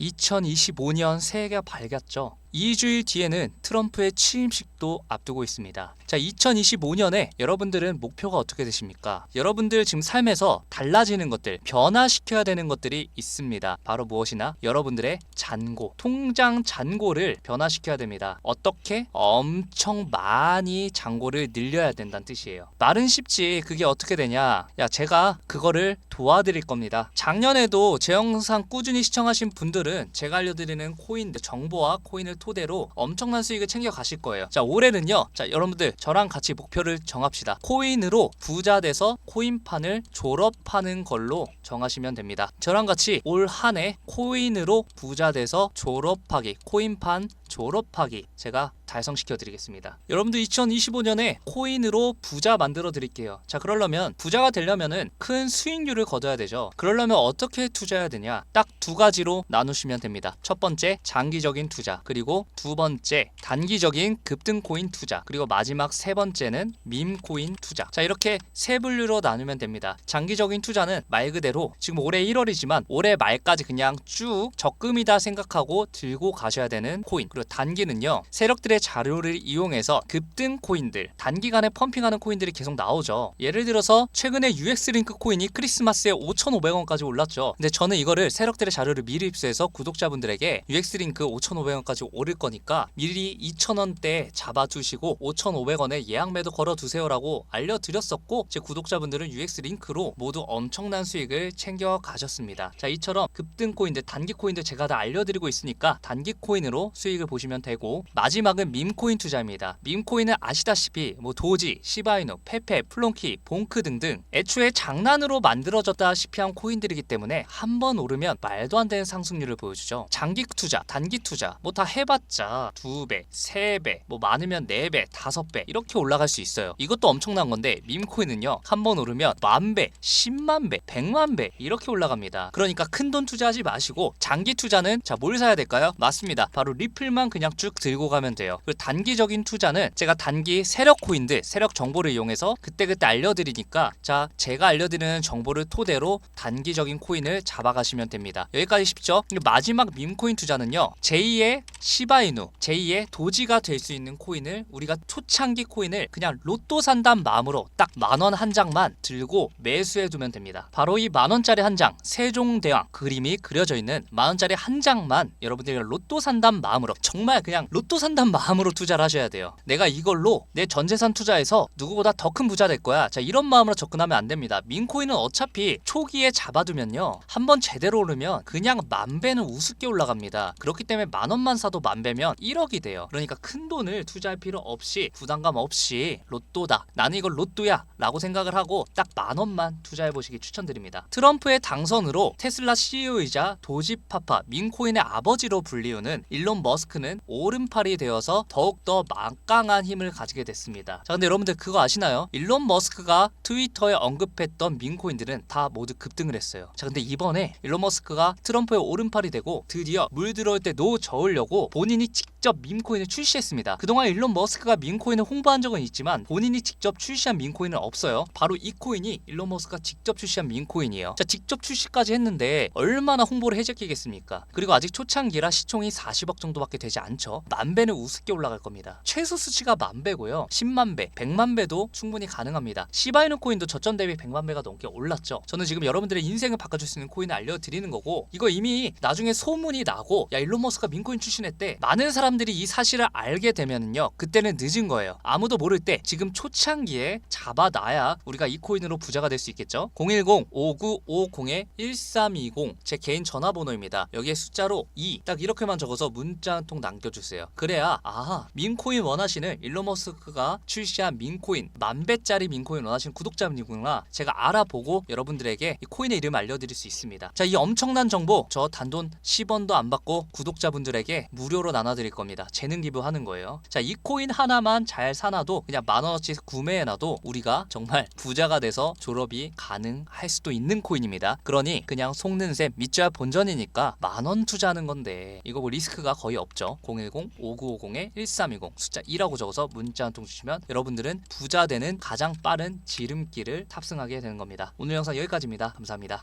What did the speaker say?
2025년 새해가 밝았죠. 2주일 뒤에는 트럼프의 취임식도 앞두고 있습니다. 자, 2025년에 여러분들은 목표가 어떻게 되십니까? 여러분들 지금 삶에서 달라지는 것들, 변화시켜야 되는 것들이 있습니다. 바로 무엇이나 여러분들의 잔고, 통장 잔고를 변화시켜야 됩니다. 어떻게? 엄청 많이 잔고를 늘려야 된다는 뜻이에요. 말은 쉽지. 그게 어떻게 되냐? 야, 제가 그거를 도와드릴 겁니다. 작년에도 제 영상 꾸준히 시청하신 분들은 제가 알려드리는 코인 정보와 코인을 토대로 엄청난 수익을 챙겨 가실 거예요. 자, 올해는요. 자, 여러분들 저랑 같이 목표를 정합시다. 코인으로 부자 돼서 코인판을 졸업하는 걸로 정하시면 됩니다. 저랑 같이 올 한 해 코인으로 부자 돼서 졸업하기, 코인판 졸업하기 제가 달성시켜 드리겠습니다. 여러분들 2025년에 코인으로 부자 만들어 드릴게요. 자, 그러려면 부자가 되려면은 큰 수익률을 거둬야 되죠. 그러려면 어떻게 투자해야 되냐? 딱 두 가지로 나누시면 됩니다. 첫 번째 장기적인 투자, 그리고 두 번째 단기적인 급등 코인 투자, 그리고 마지막 세 번째는 밈 코인 투자. 자, 이렇게 세 분류로 나누면 됩니다. 장기적인 투자는 말 그대로 지금 올해 1월이지만 올해 말까지 그냥 쭉 적금이다 생각하고 들고 가셔야 되는 코인. 그리고 단기는요. 세력들의 자료를 이용해서 급등 코인들, 단기간에 펌핑하는 코인들이 계속 나오죠. 예를 들어서 최근에 UX 링크 코인이 크리스마스에 5,500원까지 올랐죠. 근데 저는 이거를 세력들의 자료를 미리 입수해서 구독자분들에게 UX 링크 5,500원까지 오를 거니까 미리 2,000원대 잡아주시고 5,500원에 예약 매도 걸어 두세요라고 알려드렸었고 제 구독자분들은 UX 링크로 모두 엄청난 수익을 챙겨 가셨습니다. 자 이처럼 급등 코인들, 단기 코인들 제가 다 알려드리고 있으니까 단기 코인으로 수익을 보시면 되고 마지막은 밈코인 투자입니다. 밈코인은 아시다시피 뭐 도지, 시바이누, 페페, 플론키, 봉크 등등 애초에 장난으로 만들어졌다시피 한 코인들이기 때문에 한 번 오르면 말도 안 되는 상승률을 보여주죠. 장기 투자, 단기 투자 뭐 다 해 봤자 두 배, 세 배, 뭐 많으면 네 배, 다섯 배 이렇게 올라갈 수 있어요. 이것도 엄청난 건데 밈코인은요 한 번 오르면 만 배, 십만 배, 백만 배 이렇게 올라갑니다. 그러니까 큰 돈 투자하지 마시고 장기 투자는 자 뭘 사야 될까요? 맞습니다. 바로 리플만 그냥 쭉 들고 가면 돼요. 그리고 단기적인 투자는 제가 단기 세력 코인들, 세력 정보를 이용해서 그때그때 알려드리니까 자 제가 알려드리는 정보를 토대로 단기적인 코인을 잡아가시면 됩니다. 여기까지 쉽죠? 마지막 밈코인 투자는요. 제2의 시바이누, 제2의 도지가 될 수 있는 코인을 우리가 초창기 코인을 그냥 로또 산다는 마음으로 딱 만 원 한 장만 들고 매수해 두면 됩니다. 바로 이 만 원짜리 한 장, 세종대왕 그림이 그려져 있는 만 원짜리 한 장만 여러분들이 로또 산다는 마음으로 정말 그냥 로또 산다는 마음으로 투자를 하셔야 돼요. 내가 이걸로 내 전 재산 투자해서 누구보다 더 큰 부자 될 거야. 자 이런 마음으로 접근하면 안 됩니다. 민코인은 어차피 초기에 잡아두면요. 한번 제대로 오르면 그냥 만 배는 우습게 올라갑니다. 그렇기 때문에 만 원만 사도 만 배면 1억이 돼요. 그러니까 큰 돈을 투자할 필요 없이 부담감 없이 로또다. 나는 이걸 로또야 라고 생각을 하고 딱 만 원만 투자해 보시기 추천드립니다. 트럼프의 당선으로 테슬라 CEO이자 도지 파파 민코인의 아버지로 불리우는 일론 머스크는 오른팔이 되어서 더욱더 막강한 힘을 가지게 됐습니다. 자 근데 여러분들 그거 아시나요? 일론 머스크가 트위터에 언급했던 민코인들은 다 모두 급등을 했어요. 자 근데 이번에 일론 머스크가 트럼프의 오른팔이 되고 드디어 물 들어올 때 노 저으려고 본인이 직접 밈코인을 출시했습니다. 그동안 일론 머스크가 밈코인을 홍보한 적은 있지만 본인이 직접 출시한 밈코인은 없어요. 바로 이 코인이 일론 머스크가 직접 출시한 밈코인이에요. 자 직접 출시까지 했는데 얼마나 홍보를 해제끼겠습니까? 그리고 아직 초창기라 시총이 40억 정도밖에 되지 않죠. 만 배는 우습게 올라갈 겁니다. 최소 수치가 만 배고요. 10만 배, 100만 배도 충분히 가능합니다. 시바이누 코인도 저점 대비 100만 배가 넘게 올랐죠. 저는 지금 여러분들의 인생을 바꿔줄 수 있는 코인을 알려드리는 거고 이거 이미 나중에 소문이 나고 야 일론 머스크가 민코인 출신했 대. 많은 사람들이 이 사실을 알게 되면은요 그때는 늦은 거예요. 아무도 모를 때 지금 초창기에 잡아놔야 우리가 이 코인으로 부자가 될 수 있겠죠. 010-5950-1320 제 개인 전화번호입니다. 여기에 숫자로 2 딱 이렇게만 적어서 문자 한 통 남겨주세요. 그래야 아 민코인 원하시는 일론 머스크가 출시한 민코인 만 배짜리 민코인 원하시는 구독자분이구나 제가 알아보고 여러분들에게 이 코인의 이름 알려드릴 수 있습니다. 자 이 엄청난 정보 저 단돈 10원도 안 받고 구독자분들에게 무료 로 나눠드릴 겁니다. 재능 기부하는 거예요. 자 이 코인 하나만 잘 사놔도 그냥 만 원어치 구매해놔도 우리가 정말 부자가 돼서 졸업이 가능할 수도 있는 코인입니다. 그러니 그냥 속는 셈 믿져야 본전이니까 만 원 투자하는 건데 이거 뭐 리스크가 거의 없죠. 010-5950-1320 숫자 2라고 적어서 문자 한 통 주시면 여러분들은 부자 되는 가장 빠른 지름길을 탑승하게 되는 겁니다. 오늘 영상 여기까지입니다. 감사합니다.